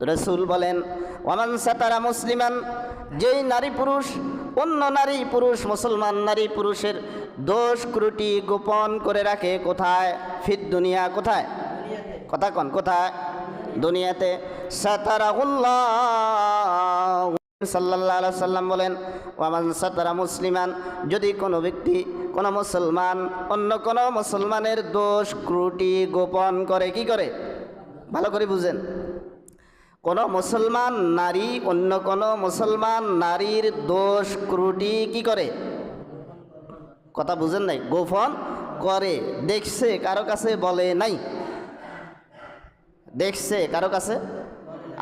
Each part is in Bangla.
রসুল বলেন ওমান সাতারা মুসলিমান, যেই নারী পুরুষ, অন্য নারী পুরুষ, মুসলমান নারী পুরুষের দোষ ক্রুটি গোপন করে রাখে কোথায়? ফির দুনিয়া কোথায়? কথা কন, কোথায়? দুনিয়াতে। সাতারা সাতারাহুল্লাহ সাল্লাহ সাল্লাম বলেন, ওয়ামান সাতারা মুসলিমান, যদি কোনো ব্যক্তি, কোনো মুসলমান, অন্য কোনো মুসলমানের দোষ ক্রুটি গোপন করে, কি করে? ভালো করে বুঝেন। কোনো মুসলমান নারী, অন্য কোনো মুসলমান নারীর দোষ ক্রুটি কি করে? কথা বুঝেন নাই? গোপন করে। দেখছে, কারও কাছে বলে নাই। দেখছে, কারও কাছে?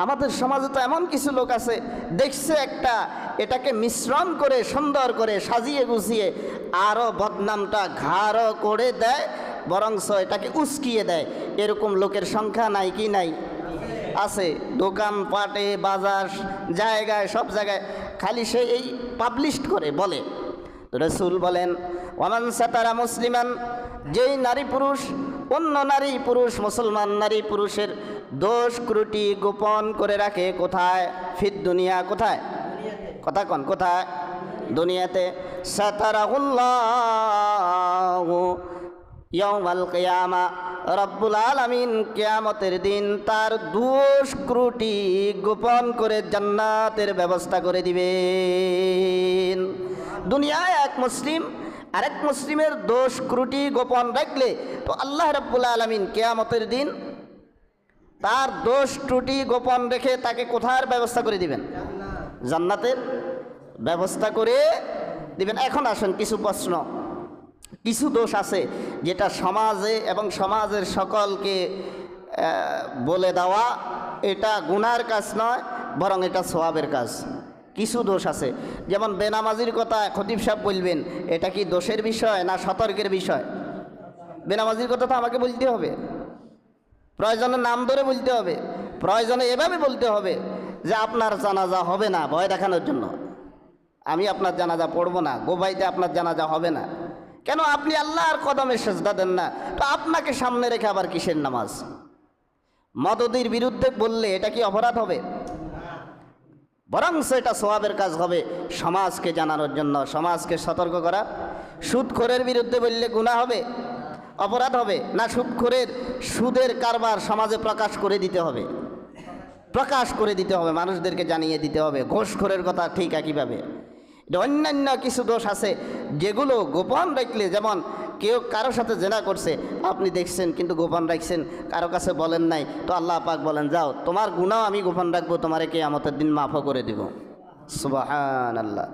আমাদের সমাজে তো এমন কিছু লোক আছে। দেখছে একটা, এটাকে মিশ্রণ করে, সুন্দর করে সাজিয়ে গুছিয়ে আরও বদনামটা ঘাড় করে দেয়, বরংস এটাকে উস্কিয়ে দেয়। এরকম লোকের সংখ্যা নাই কি নাই? আছে দোকান পাটে বাজার, জায়গায়, সব জায়গায়। খালি সে এই পাবলিশ করে, বলে। রসুল বলেন, ওমান সাতারা মুসলিমান, যেই নারী পুরুষ, অন্য নারী পুরুষ, মুসলমান নারী পুরুষের দোষ ক্রুটি গোপন করে রাখে কোথায়? ফির দুনিয়া কোথায়? কথা কন, কোথায়? দুনিয়াতে। সাতারাহুল্লাহ ইয়মাল কেয়ামা রব্বুল আলমিন কেয়ামতের দিন তার দোষ ক্রুটি গোপন করে জান্নাতের ব্যবস্থা করে দিবেন। দুনিয়ায় এক মুসলিম, আরেক মুসলিমের দোষ ক্রুটি গোপন রাখলে তো আল্লাহ রব্বুল আলমিন কেয়ামতের দিন তার দোষ ত্রুটি গোপন রেখে তাকে কোথার ব্যবস্থা করে দিবেন? জান্নাতের ব্যবস্থা করে দিবেন। এখন আসুন কিছু প্রশ্ন। কিছু দোষ আছে যেটা সমাজে এবং সমাজের সকলকে বলে দেওয়া, এটা গুনার কাজ নয়, বরং এটা সোয়াবের কাজ। কিছু দোষ আছে। যেমন বেনামাজির কথা খতিব সাহেব বলবেন, এটা কি দোষের বিষয় না সতর্কের বিষয়? বেনামাজির কথা তো আমাকে বলতে হবে। প্রয়োজনে নাম ধরে বলতে হবে। প্রয়োজনে এভাবে বলতে হবে যে আপনার জানাজা হবে না, ভয় দেখানোর জন্য। আমি আপনার জানাজা পড়ব না, গোবাইতে আপনার জানাজা হবে না। কেন আপনি আল্লাহর কদমে সেজদা দেন না? তো আপনাকে সামনে রেখে আবার কিসের নামাজ? মদদির বিরুদ্ধে বললে এটা কি অপরাধ হবে? বরং সেটা সোয়াবের কাজ হবে সমাজকে জানানোর জন্য, সমাজকে সতর্ক করা। সুদখোরের বিরুদ্ধে বললে গুণা হবে, অপরাধ হবে। না, সুদখোরের, সুদের কারবার সমাজে প্রকাশ করে দিতে হবে। প্রকাশ করে দিতে হবে, মানুষদেরকে জানিয়ে দিতে হবে। ঘোষখোরের কথা ঠিক একইভাবে। অন্যান্য কিছু দোষ আছে, যেগুলো গোপন রাখলে, যেমন কেউ কারোর সাথে জেনা করছে, আপনি দেখছেন কিন্তু গোপন রাখছেন, কারও কাছে বলেন নাই, তো আল্লাহ পাক বলেন, যাও, তোমার গুণাও আমি গোপন রাখব, তোমারে কে আমাদের দিন মাফও করে দিব। সুবাহান আল্লাহ